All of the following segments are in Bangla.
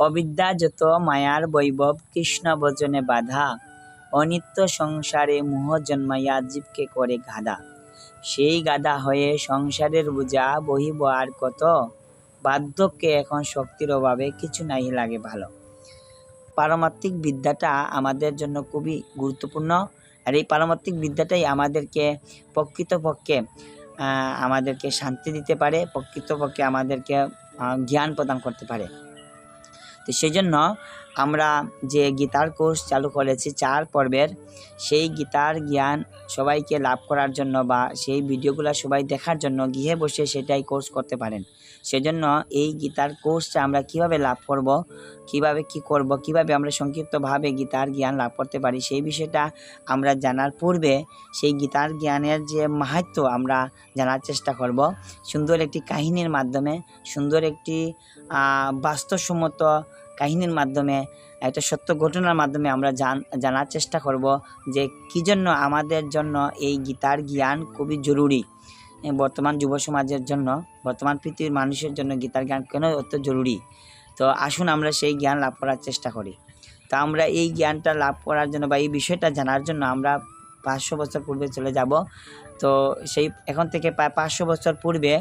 অবিদ্যা যত মায়ার বৈভব, কৃষ্ণ বচনে বাধা। অনিত্য সংসারে মোহ জন্মাইয়া জীবকে করে গাধা। সেই গাধা হয়ে সংসারের বোঝা বহিব আর কত? বার্ধক্যে এখন শক্তির অভাবে কিছু নাই লাগে ভালো। পারমাত্মিক বিদ্যাটা আমাদের জন্য খুবই গুরুত্বপূর্ণ। আর এই পারমাত্মিক বিদ্যাটাই আমাদেরকে প্রকৃতপক্ষে আমাদেরকে শান্তি দিতে পারে, প্রকৃতপক্ষে আমাদেরকে জ্ঞান প্রদান করতে পারে। তো সেই জন্য আমরা যে গীতার কোর্স চালু করেছি চার পর্বের, সেই গীতার জ্ঞান সবাইকে লাভ করার জন্য বা সেই ভিডিওগুলো সবাই দেখার জন্য গৃহে বসে সেটাই কোর্স করতে পারেন। সেজন্য এই গীতার কোর্সটা আমরা কীভাবে লাভ করব, কীভাবে কি করব, কীভাবে আমরা সংক্ষিপ্তভাবে গীতার জ্ঞান লাভ করতে পারি, সেই বিষয়টা আমরা জানার পূর্বে সেই গীতার জ্ঞানের যে মাহাত্ম আমরা জানার চেষ্টা করব। সুন্দর একটি কাহিনীর মাধ্যমে, সুন্দর একটি বাস্তবসম্মত কাহিনীর মাধ্যমে, একটা সত্য ঘটনার মাধ্যমে আমরা জান, জানার চেষ্টা করব যে কী জন্য আমাদের জন্য এই গীতার জ্ঞান খুবই জরুরি। বর্তমান যুব সমাজের জন্য, বর্তমান পৃথিবীর মানুষের জন্য গীতার জ্ঞান কেন অত জরুরি? তো আসুন আমরা সেই জ্ঞান লাভ করার চেষ্টা করি। তো আমরা এই জ্ঞানটা লাভ করার জন্য বা এই বিষয়টা জানার জন্য আমরা পাঁচশো বছর পূর্বে চলে যাব। তো সেই এখন থেকে প্রায় পাঁচশো বছর পূর্বে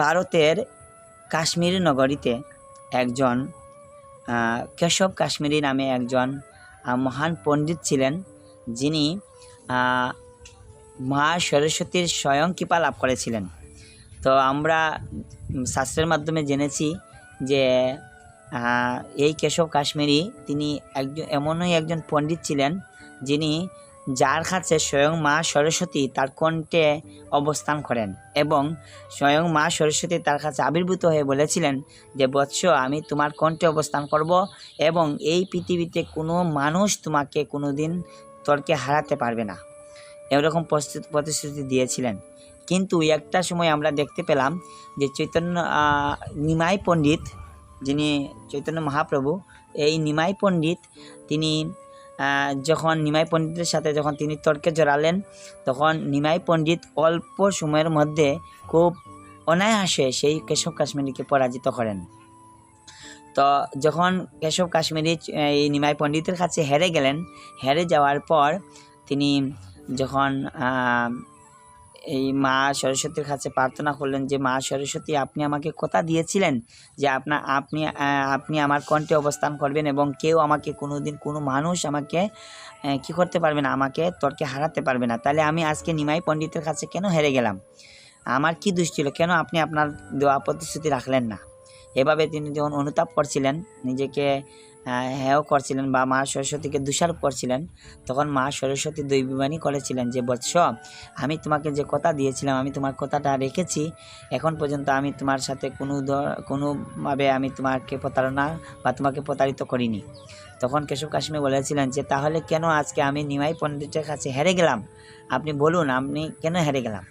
ভারতের কাশ্মীর নগরীতে একজন কেশব কাশ্মীরি নামে একজন মহান পণ্ডিত ছিলেন। যিনি মা সরস্বতীর স্বয়ং কৃপা লাভ করেছিলেন। তো আমরা শাস্ত্রের মাধ্যমে জেনেছি যে এই কেশব কাশ্মীরি তিনি একজন, এমনই একজন পণ্ডিত ছিলেন যিনি যার কাছে স্বয়ং মা সরস্বতী তার কণ্ঠে অবস্থান করেন এবং স্বয়ং মা সরস্বতী তার কাছে আবির্ভূত হয়ে বলেছিলেন যে, বৎস, আমি তোমার কণ্ঠে অবস্থান করব এবং এই পৃথিবীতে কোনো মানুষ তোমাকে কোনো দিন তর্কে হারাতে পারবে না। এরকম প্রতিশ্রুতি দিয়েছিলেন। কিন্তু একটা সময় আমরা দেখতে পেলাম যে চৈতন্য নিমাই পণ্ডিত যিনি চৈতন্য মহাপ্রভু, এই নিমাই পণ্ডিত তিনি যখন নিমাই পণ্ডিতের সাথে যখন তিনি তর্কে জড়ালেন, তখন নিমাই পণ্ডিত অল্প সময়ের মধ্যে খুব অনায়াসে সেই কেশব কাশ্মীরিকে পরাজিত করেন। তো যখন কেশব কাশ্মীরি, এই নিমাই পণ্ডিতের কাছে হেরে গেলেন, হেরে যাওয়ার পর তিনি যখন এই মা সরস্বতীর কাছে প্রার্থনা করলেন যে, মা সরস্বতী, আপনি আমাকে কথা দিয়েছিলেন যে, আপনা, আপনি আপনি আমার কণ্ঠে অবস্থান করবেন এবং কেউ আমাকে কোনো দিন কোনো মানুষ আমাকে কি করতে পারবে না, আমাকে তর্কে হারাতে পারবে না। তাহলে আমি আজকে নিমাই পণ্ডিতের কাছে কেন হেরে গেলাম? আমার কি দোষ ছিল? কেন আপনি আপনার দেওয়া প্রতিশ্রুতি রাখলেন না? এভাবে তিনি যখন অনুতাপ করছিলেন, নিজেকে আহ, হেয় করছিলেন বা মা সরস্বতীকে দোষারোপ করছিলেন। তখন মা সরস্বতী দৈবিবাণী করেছিলেন যে বৎস আমি তোমাকে যে কথা দিয়েছিলাম আমি তোমার কথাটা রেখেছি। এখন পর্যন্ত আমি তোমার সাথে কোনো কোনোভাবে আমি তোমাকে প্রতারণা বা তোমাকে প্রতারিত করিনি। তখন কেশব কাশ্মীর বলেছিলেন যে তাহলে কেন আজকে আমি নিমাই পণ্ডিতের কাছে হেরে গেলাম? আপনি বলুন আপনি কেন হেরে গেলাম?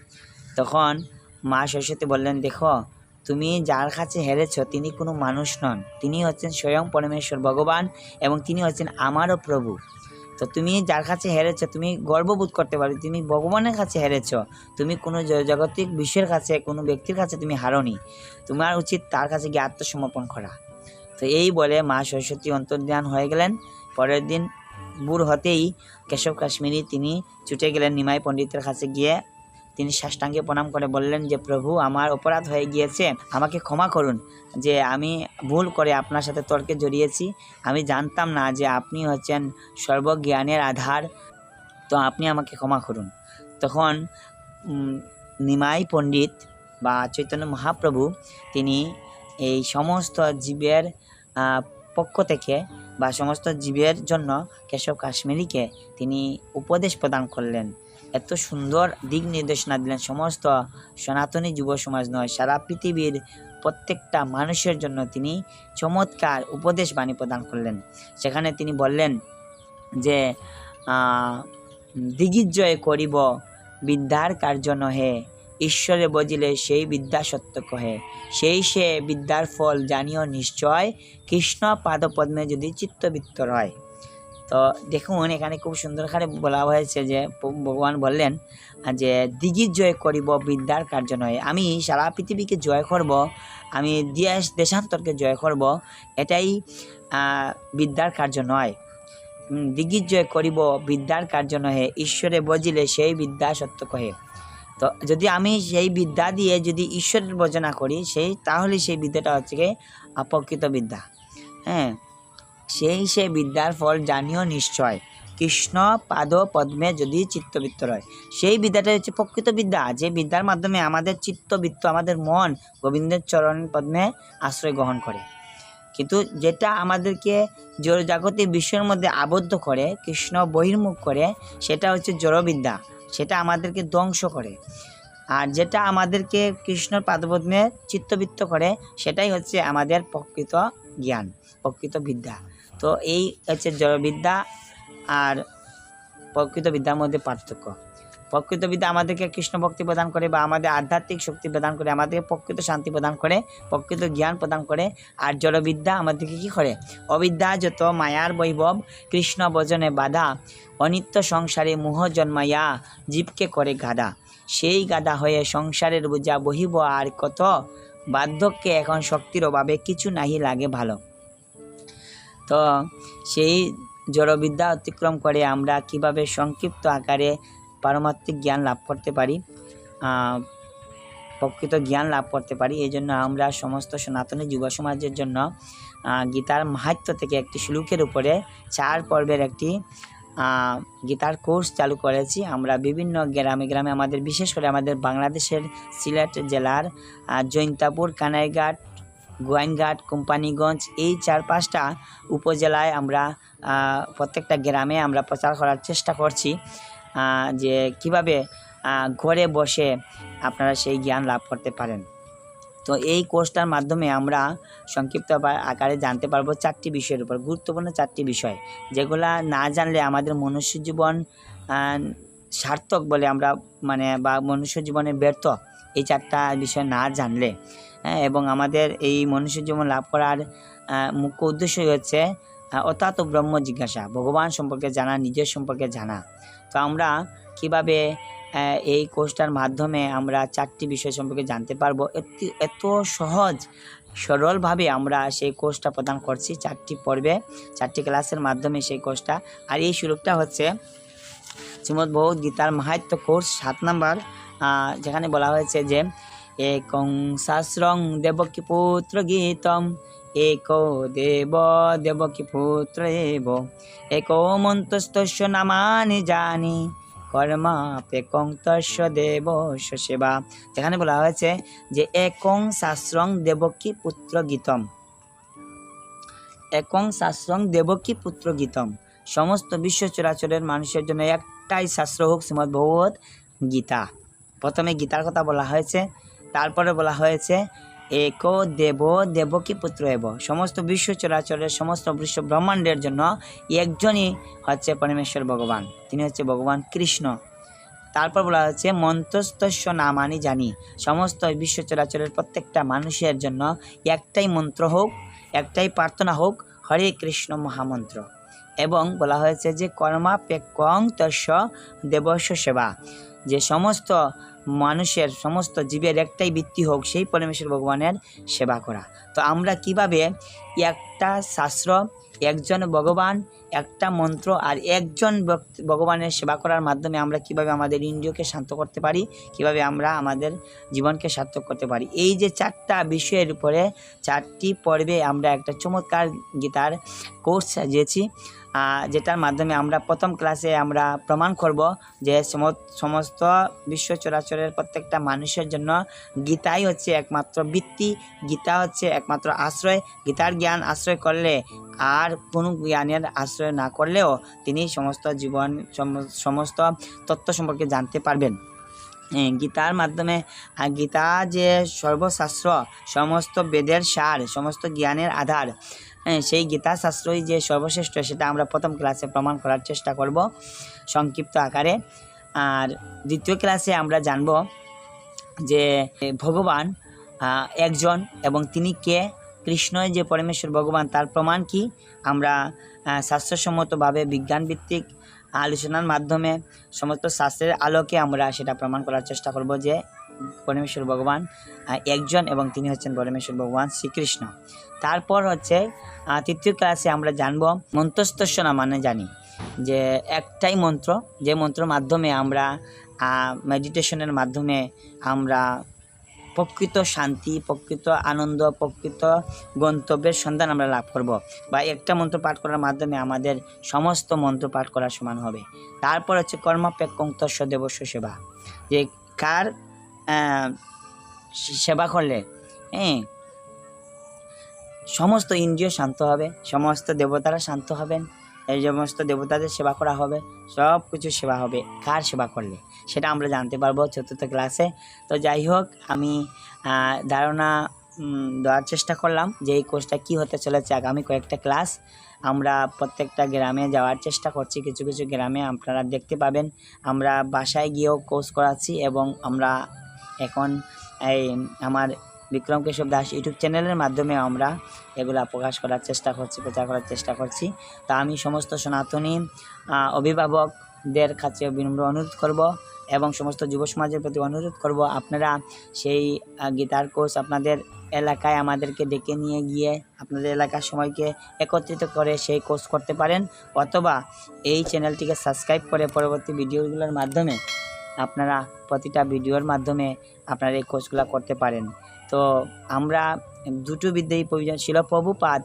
তখন মা সরস্বতী বললেন দেখো তুমি যার কাছে হেরেছ, তিনি কোনো মানুষ নন। তিনি হচ্ছেন স্বয়ং পরমেশ্বর, ভগবান, এবং তিনি হচ্ছেন আমারও প্রভু। তো তুমি যার কাছে হেরেছ, তুমি গর্ববোধ করতে পারো, তুমি ভগবানের কাছে হেরেছ, তুমি কোনো জাগতিক বিশ্বের কাছে, কোনো ব্যক্তির কাছে তুমি হারনি। তোমার উচিত তার কাছে গিয়ে আত্মসমর্পণ করা। তো এই বলে মা সরস্বতী অন্তর্ধান হয়ে গেলেন। পরের দিন বুড় হতেই কেশব কাশ্মীরি তিনি ছুটে গেলেন নিমাই পণ্ডিতের কাছে গিয়ে। তিনি সাষ্টাঙ্গে প্রণাম করে বললেন যে, প্রভু, আমার অপরাধ হয়ে গিয়েছে। আমাকে ক্ষমা করুন যে, আমি ভুল করে আপনার সাথে তর্কে জড়িয়েছি। আমি জানতাম না যে আপনি হচ্ছেন সর্বজ্ঞানের আধার। তো আপনি আমাকে ক্ষমা করুন। তখন নিমাই পণ্ডিত বা চৈতন্য মহাপ্রভু তিনি এই সমস্ত জীবের পক্ষ থেকে বা সমস্ত জীবের জন্য কেশব কাশ্মীরিকে তিনি উপদেশ প্রদান করলেন। এত সুন্দর দিক নির্দেশনা দিলেন সমস্ত সনাতনী যুব সমাজ নয়, সারা পৃথিবীর প্রত্যেকটা মানুষের জন্য তিনি চমৎকার উপদেশ বাণী প্রদান করলেন। সেখানে তিনি বললেন যে দিগিজয় করিব, বিদ্যার কার্য নহে, ঈশ্বরে বজিলে সেই বিদ্যা সত্য কহে, সেই সে বিদ্যার ফল জানিও নিশ্চয়, কৃষ্ণ পাদপদ্মে যদি চিত্তবিত্তর হয়। তো দেখুন এখানে খুব সুন্দর করে বলা হয়েছে যে ভগবান বললেন যে দিগির জয় করিব বিদ্যার কার্য নয় আমি সারা পৃথিবীকে জয় করব আমি দেশ দেশান্তরকে জয় করব এটাই বিদ্যার কার্য নয় উম, দিগির জয় করিব বিদ্যার কার্য নহে ঈশ্বরে বজিলে সেই বিদ্যা সত্য কহে। তো যদি আমি সেই বিদ্যা দিয়ে যদি ঈশ্বরের বর্জনা করি সেই তাহলে সেই বিদ্যাটা হচ্ছে কি অপ্রকৃত বিদ্যা। হ্যাঁ? সেই সে বিদ্যার ফল জানিও নিশ্চয়। কৃষ্ণ পাদ পদ্মে যদি চিত্তবৃত্ত রয়। সেই বিদ্যাটা হচ্ছে প্রকৃত বিদ্যা। যে বিদ্যার মাধ্যমে আমাদের চিত্তবৃত্ত, আমাদের মন গোবিন্দের চরণ পদ্মে আশ্রয় গ্রহণ করে। কিন্তু যেটা আমাদেরকে জড় জাগতিক বিশ্বের মধ্যে আবদ্ধ করে, কৃষ্ণ বহির্মুখ করে, সেটা হচ্ছে জড়বিদ্যা। সেটা আমাদেরকে ধ্বংস করে। আর যেটা আমাদেরকে কৃষ্ণর পাদপদ্মে চিত্তবৃত্ত করে, সেটাই হচ্ছে আমাদের প্রকৃত জ্ঞান, প্রকৃত বিদ্যা। তো এই হচ্ছে জড়বিদ্যা আর প্রকৃত বিদ্যার মধ্যে পার্থক্য। প্রকৃত বিদ্যা আমাদেরকে কৃষ্ণ ভক্তি প্রদান করে বা আমাদের আধ্যাত্মিক শক্তি প্রদান করে, আমাদেরকে প্রকৃত শান্তি প্রদান করে, প্রকৃত জ্ঞান প্রদান করে আর জড়বিদ্যা আমাদেরকে কী করে? অবিদ্যা যত মায়ার বৈভব, কৃষ্ণ ভজনে বাধা, অনিত্য সংসারে মোহ জন্মাইয়া জীবকে করে গাদা সেই গাদা হয়ে সংসারের বোঝা বহিব আর কত বার্ধক্যে এখন শক্তির অভাবে কিছু নাহি লাগে ভালো। তো সেই জড়বিদ্যা অতিক্রম করে আমরা কীভাবে সংক্ষিপ্ত আকারে পারমাত্মিক জ্ঞান লাভ করতে পারি প্রকৃত জ্ঞান লাভ করতে পারি, এই জন্য আমরা সমস্ত সনাতনী যুব সমাজের জন্য গীতার মাহাত্ম থেকে একটি শ্লোকের উপরে চার পর্বের একটি গীতার কোর্স চালু করেছি। আমরা বিভিন্ন গ্রামে গ্রামে আমাদের, বিশেষ করে আমাদের বাংলাদেশের সিলেট জেলার জৈন্তাপুর, কানাইঘাট গোয়াইনঘাট, কোম্পানিগঞ্জ, এই চার পাঁচটা উপজেলায় আমরা প্রত্যেকটা গ্রামে আমরা প্রচার করার চেষ্টা করছি যে কীভাবে ঘরে বসে আপনারা সেই জ্ঞান লাভ করতে পারেন। তো এই কোর্সটার মাধ্যমে আমরা সংক্ষিপ্ত আকারে জানতে পারব চারটি বিষয়ের উপর, গুরুত্বপূর্ণ চারটি বিষয়, যেগুলা না জানলে আমাদের মনুষ্য জীবন সার্থক বলে আমরা মানে বা মনুষ্য জীবনে ব্যর্থ, এই চারটা বিষয় না জানলে। হ্যাঁ এবং আমাদের এই মনুষ্য জীবন লাভ করার মুখ্য উদ্দেশ্যই হচ্ছে অর্থাৎ ব্রহ্ম জিজ্ঞাসা। ভগবান সম্পর্কে জানা, নিজের সম্পর্কে জানা। তো আমরা কীভাবে এই কোর্সটার মাধ্যমে আমরা চারটি বিষয় সম্পর্কে জানতে পারব? এত সহজ, সরলভাবে আমরা সেই কোর্সটা প্রদান করছি চারটি পর্বে, চারটি ক্লাসের মাধ্যমে সেই কোর্সটা। আর এই সুযোগটা হচ্ছে শ্রীমদ্ ভগবদ গীতার মাহাত্ম কোর্স সাত নাম্বার যেখানে বলা হয়েছে যে, একং শাস্ত্রং দেবকী পুত্র গীতম, এক দেব দেবকী পুত্র এব, এক মন্তস্তস্য নামানি জানি, কর্মাপেকং তস্য দেব সেবা। যেখানে বলা হয়েছে যে, একং শাস্ত্রং দেবকী পুত্র গীতম, একং শাস্ত্রং দেবকী পুত্র গীতম। সমস্ত বিশ্ব চরাচরের মানুষের জন্য একটাই শাস্ত্র হোক শ্রীমদ্ ভগবত গীতা। প্রথমে গীতার কথা বলা হয়েছে, তারপরে বলা হয়েছে, এক দেব দেবকী পুত্র এব? সমস্ত বিশ্ব চরাচরের সমস্ত বিশ্ব ব্রহ্মাণ্ডের জন্য একজনই হচ্ছে পরমেশ্বর ভগবান। তিনি হচ্ছে ভগবান কৃষ্ণ। তারপর বলা হচ্ছে মন্ত্রস্তস্য নামানি জানি। সমস্ত বিশ্ব চরাচরের প্রত্যেকটা মানুষের জন্য একটাই মন্ত্র হোক, একটাই প্রার্থনা হোক, হরে কৃষ্ণ মহামন্ত্র। এবং বলা হয়েছে যে কর্মাপেক্ষং তস্য দেবস্য সেবা। যে সমস্ত মানুষের, সমস্ত জীবের একটাই বৃত্তি হোক, সেই পরমেশ্বর ভগবানের সেবা করা। তো আমরা কীভাবে একটা শাস্ত্র, একজন ভগবান, একটা মন্ত্র আর একজন ভগবানের সেবা করার মাধ্যমে আমরা কীভাবে আমাদের ইন্দ্রিয়কে শান্ত করতে পারি, কীভাবে আমরা আমাদের জীবনকে সার্থক করতে পারি? এই যে চারটা বিষয়ের উপরে, চারটি পর্বে আমরা একটা চমৎকার গীতার কোর্স সাজিয়েছি। যেটার মাধ্যমে আমরা প্রথম ক্লাসে আমরা প্রমাণ করব যে সম- সমস্ত বিশ্ব চরাচরের প্রত্যেকটা মানুষের জন্য গীতাই হচ্ছে একমাত্র বৃত্তি গীতা হচ্ছে একমাত্র আশ্রয়। গীতার জ্ঞান আশ্রয় করলে আর কোনো জ্ঞানের আশ্রয় না করলেও তিনি সমস্ত জীবন, সম- সমস্ত তত্ত্ব সম্পর্কে জানতে পারবেন। গীতার মাধ্যমে গীতা যে সর্বশাস্ত্র, সমস্ত বেদের সার, সমস্ত জ্ঞানের আধার সেই গীতা শাস্ত্রই যে সর্বশ্রেষ্ঠ, সেটা আমরা প্রথম ক্লাসে প্রমাণ করার চেষ্টা করব সংক্ষিপ্ত আকারে। আর দ্বিতীয় ক্লাসে আমরা জানব যে ভগবান একজন এবং তিনি কে? কৃষ্ণই যে পরমেশ্বর ভগবান, তার প্রমাণ কি? আমরা শাস্ত্রসম্মতভাবে বিজ্ঞানভিত্তিক আলোচনার মাধ্যমে সমস্ত শাস্ত্রের আলোকে আমরা সেটা প্রমাণ করার চেষ্টা করব যে পরমেশ্বর ভগবান একজন এবং তিনি হচ্ছেন পরমেশ্বর ভগবান শ্রীকৃষ্ণ। তারপর হচ্ছে তৃতীয় ক্লাসে আমরা জানব মন্ত্রস্তস্য না মানে জানি। যে একটাই মন্ত্র, যে মন্ত্র মাধ্যমে আমরা মেডিটেশনের মাধ্যমে আমরা প্রকৃত শান্তি, প্রকৃত আনন্দ, প্রকৃত গন্তব্যের সন্ধান আমরা লাভ করব। বা একটা মন্ত্র পাঠ করার মাধ্যমে আমাদের সমস্ত মন্ত্র পাঠ করার সমান হবে। তারপর হচ্ছে কর্মাপেক্ষং দেবস্য সেবা। যে কার সেবা করলে হ্যাঁ সমস্ত ইন্দ্রিয় শান্ত হবে, সমস্ত দেবতারা শান্ত হবেন, এই সমস্ত দেবতাদের সেবা করা হবে, সব কিছু সেবা হবে। কার সেবা করলে? সেটা আমরা জানতে পারব চতুর্থ ক্লাসে। তো যাই হোক, আমি ধারণা দেওয়ার চেষ্টা করলাম যে এই কোর্সটা কী হতে চলেছে আগামী কয়েকটা ক্লাস। আমরা প্রত্যেকটা গ্রামে যাওয়ার চেষ্টা করছি, কিছু কিছু গ্রামে আপনারা দেখতে পাবেন। আমরা বাসায় গিয়েও কোর্স করাচ্ছি এবং আমরা এখন এই আমার বিক্রম কেশব দাস ইউটিউব চ্যানেলের মাধ্যমে আমরা এগুলা প্রকাশ করার চেষ্টা করছি, প্রচার করার চেষ্টা করছি। তা আমি সমস্ত সনাতনী অভিভাবকদের কাছে বিনম্র অনুরোধ করব এবং সমস্ত যুব সমাজের প্রতি অনুরোধ করব আপনারা সেই গীতার কোর্স আপনাদের এলাকায় আমাদেরকে ডেকে নিয়ে গিয়ে আপনাদের এলাকার সময়কে একত্রিত করে সেই কোর্স করতে পারেন অথবা এই চ্যানেলটিকে সাবস্ক্রাইব করে পরবর্তী ভিডিওগুলোর মাধ্যমে আপনারা প্রতিটা ভিডিওর মাধ্যমে আপনারা এই কোর্সগুলো করতে পারেন। তো আমরা দুটো বিদ্যাই প্রয়োজন ছিল। প্রভুপাদ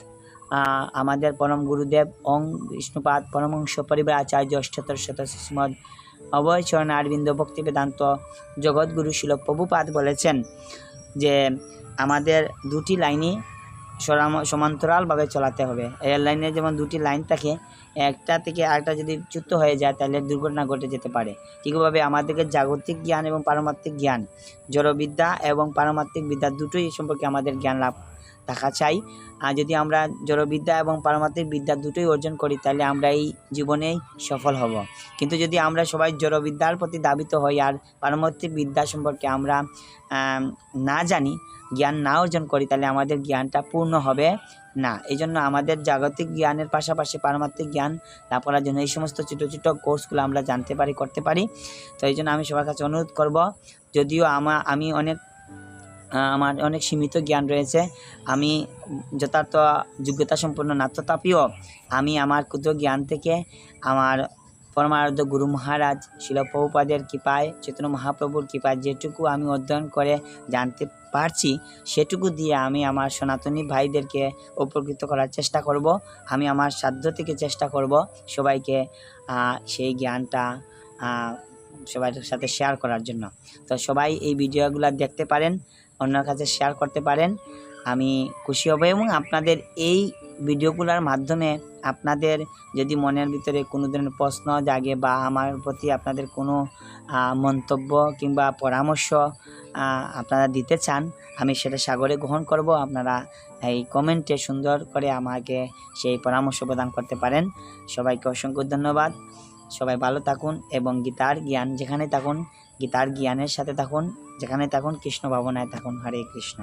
আমাদের পরম গুরুদেব অং বিষ্ণুপাদ পরমংশ পরিবার আচার্য অষ্টোত্তর শত শ্রীমদ অভয়চরণ অরবিন্দ ভক্তি বেদান্ত জগৎগুরু শিল প্রভুপাদ বলেছেন যে আমাদের দুটি লাইনই সমান্তরালভাবে চলাতে হবে। এয়ারলাইনে লাইনে যেমন দুটি লাইন থাকে, একটা থেকে আরেকটা যদি চ্যুত হয়ে যায়, তাহলে দুর্ঘটনা ঘটে যেতে পারে। ঠিকভাবে আমাদেরকে জাগতিক জ্ঞান এবং পারমাত্মিক জ্ঞান, জড়বিদ্যা এবং পারমাত্মিক বিদ্যা দুটোই সম্পর্কে আমাদের জ্ঞান লাভ থাকা চাই। আর যদি আমরা জড়বিদ্যা এবং পারমাত্মিক বিদ্যা দুটোই অর্জন করি, তাহলে আমরা এই জীবনেই সফল হব। কিন্তু যদি আমরা সবাই জড়বিদ্যার প্রতি দাবিত হই আর পারমাত্মিক বিদ্যা সম্পর্কে আমরা না জানি, জ্ঞান না অর্জন করি, তাহলে আমাদের জ্ঞানটা পূর্ণ হবে না। এই জন্য আমাদের জাগতিক জ্ঞানের পাশাপাশি পারমাত্মিক জ্ঞান লাভ করার জন্য এই সমস্ত ছোটো ছোটো কোর্সগুলো আমরা জানতে পারি, করতে পারি। তো এই জন্য আমি সবার কাছে অনুরোধ করব, যদিও আমা, আমি অনেক আমার অনেক সীমিত জ্ঞান রয়েছে। আমি যথার্থ যোগ্যতা সম্পন্ন নাট্যতাপিও আমি আমার ক্ষুদ্র জ্ঞান থেকে আমার পরমারাধ্য গুরু মহারাজ শিলপ্রভুপাদের কৃপায়, চৈতন্য মহাপ্রভুর কৃপায় যেটুকু আমি অধ্যয়ন করে জানতে পারছি, সেটুকু দিয়ে আমি আমার সনাতনী ভাইদেরকে উপকৃত করার চেষ্টা করব। আমি আমার সাধ্য থেকে চেষ্টা করব সবাইকে সেই জ্ঞানটা সবার সাথে শেয়ার করার জন্য। তো সবাই এই ভিডিওগুলো দেখতে পারেন। অন্যের কাছে শেয়ার করতে পারেন। আমি খুশি হব এবং আপনাদের এই ভিডিওগুলোর মাধ্যমে আপনাদের যদি মনের ভিতরে কোনো ধরনের প্রশ্ন জাগে বা আমার প্রতি আপনাদের কোনো মন্তব্য কিংবা পরামর্শ আপনারা দিতে চান, আমি সেটা সাগরে গ্রহণ করব। আপনারা এই কমেন্টে সুন্দর করে আমাকে সেই পরামর্শ প্রদান করতে পারেন। সবাইকে অসংখ্য ধন্যবাদ। সবাই ভালো থাকুন এবং গীতার জ্ঞান যেখানে থাকুন, গীতার জ্ঞানের সাথে থাকুন। যেখানে থাকুন কৃষ্ণ ভাবনায় থাকুন হরে কৃষ্ণ।